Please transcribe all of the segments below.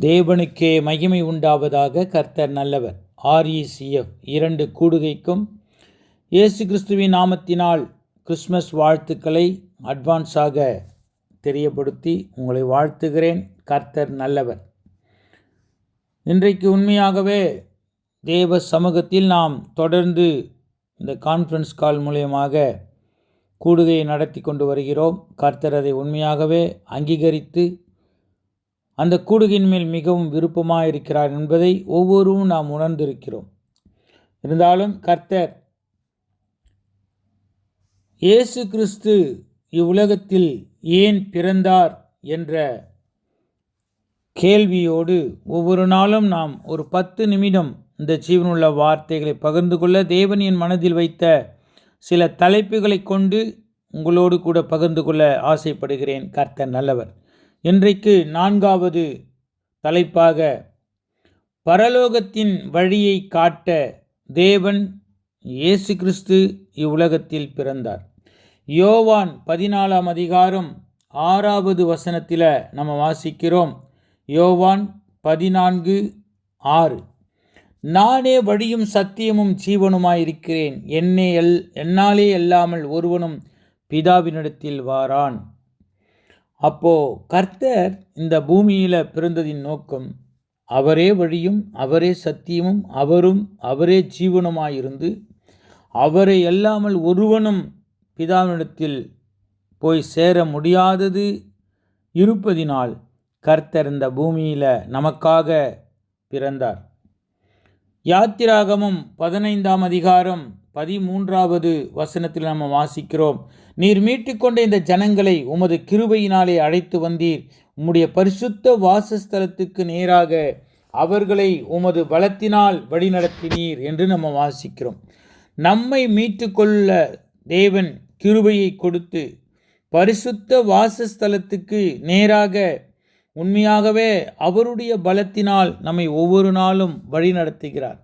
தேவனுக்கே மகிமை உண்டாவதாக கர்த்தர் நல்லவர். ஆர்இசிஎஃப் இரண்டு கூடுகைக்கும் இயேசு கிறிஸ்துவின் நாமத்தினால் கிறிஸ்மஸ் வாழ்த்துக்களை அட்வான்ஸாக தெரியப்படுத்தி உங்களை வாழ்த்துகிறேன். கர்த்தர் நல்லவர். இன்றைக்கு உண்மையாகவே தேவ சமூகத்தில் நாம் தொடர்ந்து இந்த கான்ஃபரன்ஸ் கால் மூலியமாக கூடுகையை நடத்தி கொண்டு வருகிறோம். கர்த்தர் அதை உண்மையாகவே அங்கீகரித்து அந்த கூடுகையின் மேல் மிகவும் விருப்பமாக இருக்கிறார் என்பதை ஒவ்வொருவரும் நாம் உணர்ந்திருக்கிறோம். இருந்தாலும் கர்த்தர் இயேசு கிறிஸ்து இவ்வுலகத்தில் ஏன் பிறந்தார் என்ற கேள்வியோடு ஒவ்வொரு நாளும் நாம் ஒரு பத்து நிமிடம் இந்த ஜீவனுள்ள வார்த்தைகளை பகிர்ந்து கொள்ள தேவன் என் மனதில் வைத்த சில தலைப்புகளை கொண்டு உங்களோடு கூட பகிர்ந்து கொள்ள ஆசைப்படுகிறேன். கர்த்தர் நல்லவர். இன்றைக்கு நான்காவது தலைப்பாக பரலோகத்தின் வழியை காட்ட தேவன் இயேசு கிறிஸ்து இவ்வுலகத்தில் பிறந்தார். யோவான் பதினாலாம் அதிகாரம் ஆறாவது வசனத்தில் நம்ம வாசிக்கிறோம். யோவான் பதினான்கு ஆறு. நானே வழியும் சத்தியமும் ஜீவனுமாயிருக்கிறேன். என்னே எல் என்னாலே அல்லாமல் ஒருவனும் பிதாவினிடத்தில் வாரான். அப்போ கர்த்தர் இந்த பூமியில் பிறந்ததின் நோக்கம் அவரே வழியும் அவரே சத்தியமும் அவரும் அவரே ஜீவனுமாயிருந்து அவரை அல்லாமல் ஒருவனும் பிதாவினிடத்தில் போய் சேர முடியாதது இருப்பதினால் கர்த்தர் இந்த பூமியில் நமக்காக பிறந்தார். யாத்திராகமும் பதினைந்தாம் அதிகாரம் பதிமூன்றாவது வசனத்தில் நம்ம வாசிக்கிறோம். நீர் மீட்டுக்கொண்ட இந்த ஜனங்களை உமது கிருபையினாலே அழைத்து வந்தீர். உம்முடைய பரிசுத்த வாசஸ்தலத்துக்கு நேராக அவர்களை உமது பலத்தினால் வழிநடத்தினீர் என்று நம்ம வாசிக்கிறோம். நம்மை மீட்டுக்கொள்ள தேவன் கிருபையை கொடுத்து பரிசுத்த வாசஸ்தலத்துக்கு நேராக உண்மையாகவே அவருடைய பலத்தினால் நம்மை ஒவ்வொரு நாளும் வழிநடத்துகிறார்.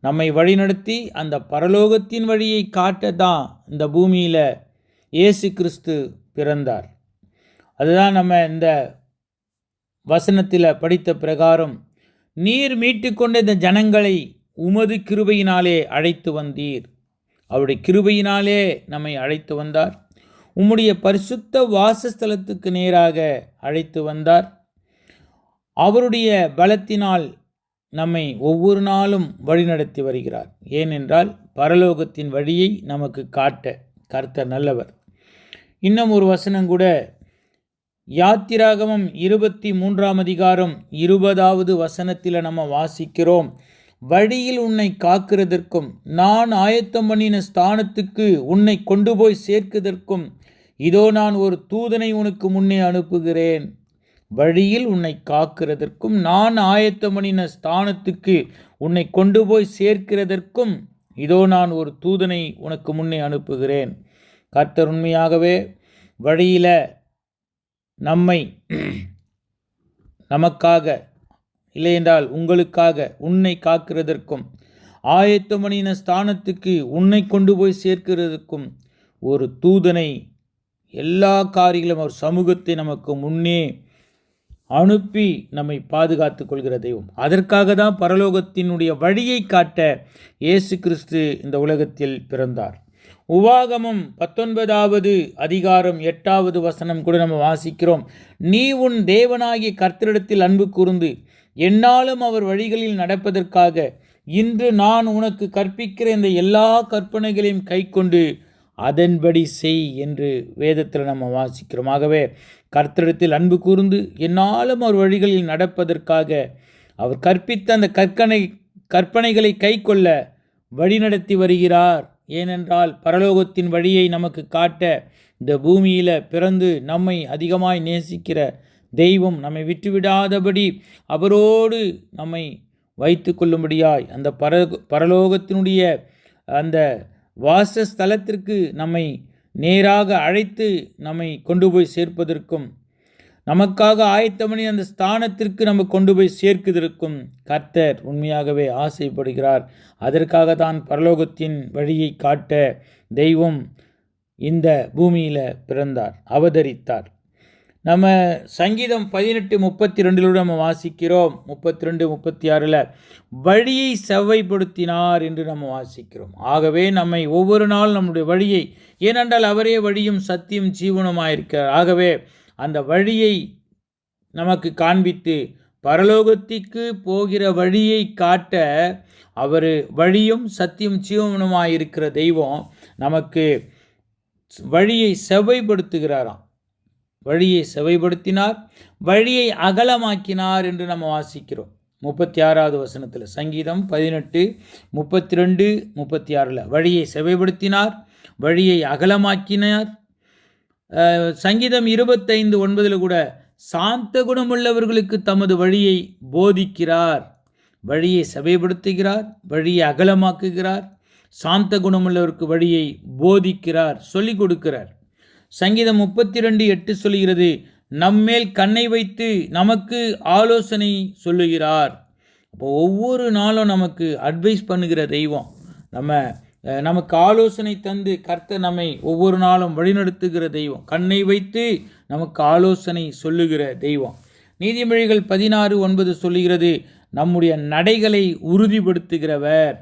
நம்மை வழிநடத்தி அந்த பரலோகத்தின் வழியை காட்ட தான் இந்த பூமியில் இயேசு கிறிஸ்து பிறந்தார். அதுதான் நம்ம இந்த வசனத்தில் படித்த பிரகாரம் நீர் மீட்டுக்கொண்ட இந்த ஜனங்களை உமது கிருபையினாலே அழைத்து வந்தீர். அவருடைய கிருபையினாலே நம்மை அழைத்து வந்தார். உம்முடைய பரிசுத்த வாசஸ்தலத்துக்கு நேராக அழைத்து வந்தார். அவருடைய பலத்தினால் நம்மை ஒவ்வொரு நாளும் வழிநடத்தி வருகிறார். ஏனென்றால் பரலோகத்தின் வழியை நமக்கு காட்ட கர்த்தர் நல்லவர். இன்னும் ஒரு வசனம் கூட. யாத்திராகமம் இருபத்தி மூன்றாம் அதிகாரம் இருபதாவது வசனத்தில் நம்ம வாசிக்கிறோம். வழியில் உன்னை காக்கிறதற்கும் நான் ஆயத்தம் பண்ணின ஸ்தானத்துக்கு உன்னை கொண்டு போய் சேர்க்கிறதற்கும் இதோ நான் ஒரு தூதனை உனக்கு முன்னே அனுப்புகிறேன். வழியில் உன்னை காக்கிறதற்கும் நான் ஆயத்தம் பண்ணின ஸ்தானத்துக்கு உன்னை கொண்டு போய் சேர்க்கிறதற்கும் இதோ நான் ஒரு தூதனை உனக்கு முன்னே அனுப்புகிறேன். கர்த்தர் உண்மையாகவே வழியில் நம்மை நமக்காக இல்லையென்றால் உங்களுக்காக உன்னை காக்கிறதற்கும் ஆயத்தமணின ஸ்தானத்துக்கு உன்னை கொண்டு போய் சேர்க்கிறதுக்கும் ஒரு தூதனை எல்லா காரியங்களும் அவர் சமூகத்தை நமக்கு முன்னே அனுப்பி நம்மை பாதுகாத்து கொள்கிற தெய்வம். அதற்காக தான் பரலோகத்தினுடைய வழியை காட்ட இயேசு கிறிஸ்து இந்த உலகத்தில் பிறந்தார். உவாகமும் பத்தொன்பதாவது அதிகாரம் எட்டாவது வசனம் கூட நம்ம வாசிக்கிறோம். நீ உன் தேவனாகிய கர்த்தரிடத்தில் அன்பு கூர்ந்து என்னாலும் அவர் வழிகளில் நடப்பதற்காக இன்று நான் உனக்கு கற்பிக்கிற இந்த எல்லா கற்பனைகளையும் கை கொண்டு அதன்படி செய் என்று வேதத்தில் நம்ம வாசிக்கிறோம். ஆகவே கர்த்தரிடத்தில் அன்பு கூர்ந்து என்னாலும் அவர் வழிகளில் நடப்பதற்காக அவர் கற்பித்த அந்த கற்கனை கற்பனைகளை கை கொள்ள வழிநடத்தி வருகிறார். ஏனென்றால் பரலோகத்தின் வழியை நமக்கு காட்ட இந்த பூமியில் பிறந்து நம்மை அதிகமாய் நேசிக்கிற தெய்வம் நம்மை விட்டுவிடாதபடி அவரோடு நம்மை வைத்து கொள்ளும்படியாய் அந்த பர பரலோகத்தினுடைய அந்த வாசஸ்தலத்திற்கு நம்மை நேராக அழைத்து நம்மை கொண்டு போய் சேர்ப்பதற்கும் நமக்காக ஆயத்தமணி அந்த ஸ்தானத்திற்கு நம்ம கொண்டு போய் சேர்க்குவதற்கும் கர்த்தர் உண்மையாகவே ஆசைப்படுகிறார். அதற்காக தான் பரலோகத்தின் வழியை காட்ட தெய்வம் இந்த பூமியில் பிறந்தார் அவதரித்தார். நம்ம சங்கீதம் பதினெட்டு முப்பத்தி ரெண்டிலோடு நம்ம வாசிக்கிறோம். முப்பத்தி ரெண்டு முப்பத்தி ஆறில் வழியை செவ்வைப்படுத்தினார் என்று நம்ம வாசிக்கிறோம். ஆகவே நம்மை ஒவ்வொரு நாள் நம்முடைய வழியை ஏனென்றால் அவரே வழியும் சத்தியம் ஜீவனமாயிருக்கிறார். ஆகவே அந்த வழியை நமக்கு காண்பித்து பரலோகத்திற்கு போகிற வழியை காட்ட அவர் வழியும் சத்தியம் ஜீவனுமாய் இருக்கிற தெய்வம் நமக்கு வழியை செவைப்படுத்துகிறாராம் வழியை செவைப்படுத்தினார் வழியை அகலமாக்கினார் என்று நம்ம வாசிக்கிறோம். முப்பத்தி ஆறாவது வசனத்தில் சங்கீதம் பதினெட்டு முப்பத்தி ரெண்டு முப்பத்தி ஆறில் வழியை செவைப்படுத்தினார் வழியை அகலமாக்கினார் சங்கீதம் இருபத்தைந்து ஒன்பதில் கூட சாந்த குணமுள்ளவர்களுக்கு தமது வழியை போதிக்கிறார். வழியை சபைப்படுத்துகிறார் வழியை அகலமாக்குகிறார். சாந்த குணமுள்ளவருக்கு வழியை போதிக்கிறார். சொல்லிக் கொடுக்கிறார். சங்கீதம் முப்பத்தி ரெண்டு எட்டு சொல்கிறது நம்மேல் கண்ணை வைத்து நமக்கு ஆலோசனை சொல்லுகிறார். அப்போ ஒவ்வொரு நாளும் நமக்கு அட்வைஸ் பண்ணுகிற தெய்வம். நம்ம நமக்கு ஆலோசனை தந்து கர்த்தர் நம்மை ஒவ்வொரு நாளும் வழிநடத்துகிற தெய்வம். கண்ணை வைத்து நமக்கு ஆலோசனை சொல்லுகிற தெய்வம். நீதிமொழிகள் பதினாறு ஒன்பது சொல்லுகிறது நம்முடைய நடைகளை உறுதிப்படுத்துகிறவர்.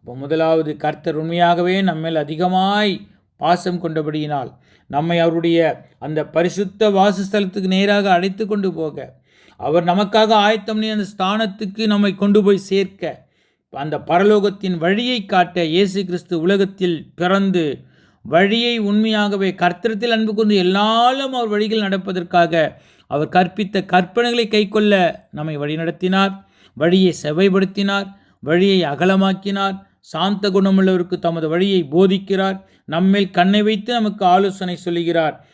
இப்போ முதலாவது கர்த்தர் உண்மையாகவே நம்மேல் அதிகமாய் பாசம் கொண்டபடியினால் நம்மை அவருடைய அந்த பரிசுத்த வாசஸ்தலத்துக்கு நேராக அழைத்து கொண்டு போக. அவர் நமக்காக ஆயத்தம் அந்த ஸ்தானத்துக்கு நம்மை கொண்டு போய் சேர்க்க. அந்த பரலோகத்தின் வழியை காட்ட இயேசு கிறிஸ்து உலகத்தில் பிறந்து வழியை உண்மையாகவே கர்த்தத்தில் அன்பு கொண்டு எல்லாரும் அவர் வழிகள் நடப்பதற்காக அவர் கற்பித்த கற்பனைகளை கைக்கொள்ள நம்மை வழிநடத்தினார் வழியை செவைப்படுத்தினார் வழியை அகலமாக்கினார். சாந்த குணமுள்ளவருக்கு தமது வழியை போதிக்கிறார். நம்மேல் கண்ணை வைத்து நமக்கு ஆலோசனை சொல்லுகிறார்.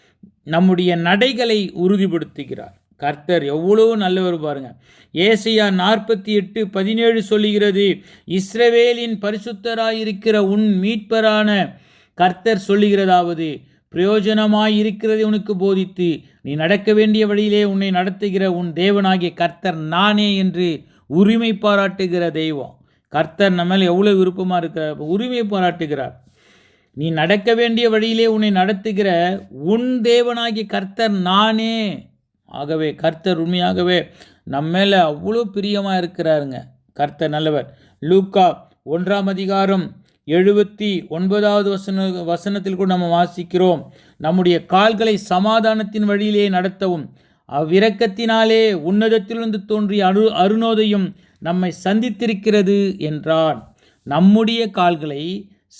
நம்முடைய நடைகளை உறுதிப்படுத்துகிறார். கர்த்தர் எவ்வளோ நல்லவர் பாருங்க. ஏசையா நாற்பத்தி எட்டு பதினேழு சொல்லுகிறது இஸ்ரவேலின் பரிசுத்தராயிருக்கிற உன் மீட்பரான கர்த்தர் சொல்லுகிறதாவது பிரயோஜனமாயிருக்கிறதை உனக்கு போதித்து நீ நடக்க வேண்டிய வழியிலே உன்னை நடத்துகிற உன் தேவனாகிய கர்த்தர் நானே என்று உரிமை பாராட்டுகிற தெய்வம். கர்த்தர் நம்ம எவ்வளோ விருப்பமாக இருக்கிறார் உரிமை பாராட்டுகிறார். நீ நடக்க வேண்டிய வழியிலே உன்னை நடத்துகிற உன் தேவனாகிய கர்த்தர் நானே. ஆகவே கர்த்தர் உண்மையாகவே நம்ம மேலே அவ்வளோ பிரியமாக இருக்கிறாருங்க. கர்த்தர் நல்லவர். லூக்கா ஒன்றாம் அதிகாரம் எழுபத்தி ஒன்பதாவது வசன வசனத்தில் கூட நம்ம வாசிக்கிறோம். நம்முடைய கால்களை சமாதானத்தின் வழியிலே நடத்தவும் அவ்விரக்கத்தினாலே உன்னதத்திலிருந்து தோன்றிய அரு அருணோதையும் நம்மை சந்தித்திருக்கிறது என்றான். நம்முடைய கால்களை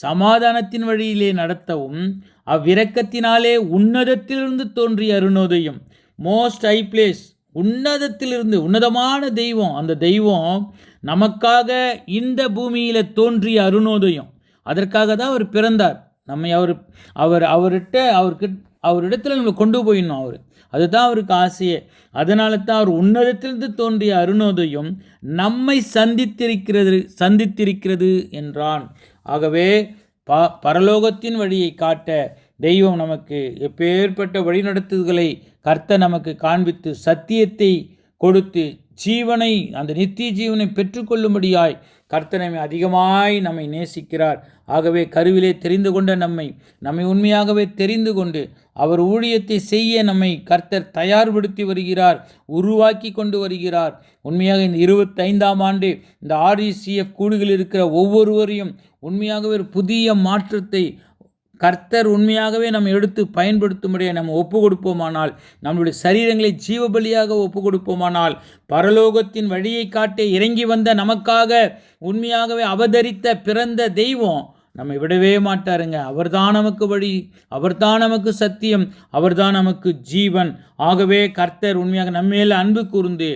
சமாதானத்தின் வழியிலே நடத்தவும் அவ்விரக்கத்தினாலே உன்னதத்திலிருந்து தோன்றிய அருணோதயம் மோஸ்ட் ஹை பிளேஸ் உன்னதத்திலிருந்து உன்னதமான தெய்வம் அந்த தெய்வம் நமக்காக இந்த பூமியில் தோன்றிய அருணோதயம். அதற்காக தான் அவர் பிறந்தார். நம்மை அவர் அவர் அவர்கிட்ட அவருக்கு அவரிடத்தில் நம்ம கொண்டு போயிடணும் அவர். அதுதான் அவருக்கு ஆசையே. அதனால தான் அவர் உன்னதத்திலிருந்து தோன்றிய அருணோதயம் நம்மை சந்தித்திருக்கிறது சந்தித்திருக்கிறது என்றான். ஆகவே ப பரலோகத்தின் வழியை காட்ட தெய்வம் நமக்கு எப்பேற்பட்ட வழிநடத்துதல்களை கர்த்தர் நமக்கு காண்பித்து சத்தியத்தை கொடுத்து ஜீவனை அந்த நித்திய ஜீவனை பெற்றுக்கொள்ளும்படியாய் கர்த்தனை அதிகமாய் நம்மை நேசிக்கிறார். ஆகவே கருவிலே தெரிந்து கொண்ட நம்மை நம்மை உண்மையாகவே தெரிந்து கொண்டு அவர் ஊழியத்தை செய்ய நம்மை கர்த்தர் தயார்படுத்தி வருகிறார் உருவாக்கி கொண்டு வருகிறார். உண்மையாக இந்த இருபத்தைந்தாம் ஆண்டு இந்த ஆர்இசிஎஃப் கூடுகளில் இருக்கிற ஒவ்வொருவரையும் உண்மையாகவே ஒரு புதிய மாற்றத்தை கர்த்தர் உண்மையாகவே நம்ம எடுத்து பயன்படுத்தும்படியை நம்ம ஒப்பு கொடுப்போமானால் நம்முடைய சரீரங்களை ஜீவபலியாக ஒப்பு கொடுப்போமானால் பரலோகத்தின் வழியை காட்டி இறங்கி வந்த நமக்காக உண்மையாகவே அவதரித்த பிறந்த தெய்வம் நம்மை விடவே மாட்டாருங்க. அவர்தான் நமக்கு வழி அவர்தான் நமக்கு சத்தியம் அவர்தான் நமக்கு ஜீவன். ஆகவே கர்த்தர் உண்மையாக நம்மேல அன்பு கூர்ந்து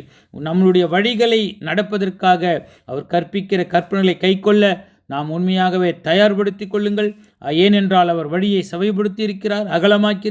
நம்மளுடைய வழிகளை நடப்பதற்காக அவர் கற்பிக்கிற கற்பனைகளை கைக்கொள்ள நாம் உண்மையாகவே தயார்படுத்தி கொள்ளுங்கள். ஏனென்றால் அவர் வழியை சவைப்படுத்தி இருக்கிறார் அகலமாக்கி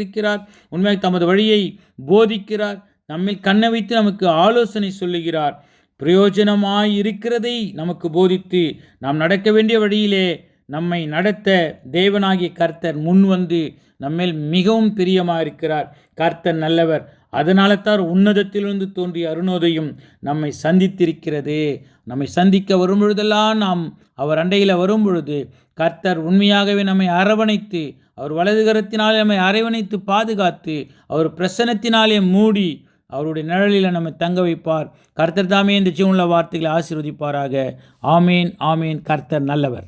உண்மையாக தமது வழியை போதிக்கிறார் நம்மில் கண்ணை வைத்து நமக்கு ஆலோசனை சொல்லுகிறார். பிரயோஜனமாய் இருக்கிறதை நமக்கு போதித்து நாம் நடக்க வேண்டிய வழியிலே நம்மை நடத்த தேவனாகிய கர்த்தர் முன் வந்து நம்மேல் மிகவும் பிரியமாக இருக்கிறார் கர்த்தர் நல்லவர் அதனால தான் உன்னதத்திலிருந்து தோன்றிய அருணோதயம் நம்மை சந்தித்திருக்கிறது. நம்மை சந்திக்க வரும் பொழுதெல்லாம் நாம் அவர் அண்டையில் வரும் பொழுது கர்த்தர் உண்மையாகவே நம்மை அரவணைத்து அவர் வலதுகரத்தினாலே நம்மை அரவணைத்து பாதுகாத்து அவர் பிரசனத்தினாலே மூடி அவருடைய நிழலில் நம்மை தங்க வைப்பார். கர்த்தர் தாமே இந்த ஜீவனுள்ள வார்த்தைகளை ஆசீர்வதிப்பாராக. ஆமேன் ஆமேன். கர்த்தர் நல்லவர்.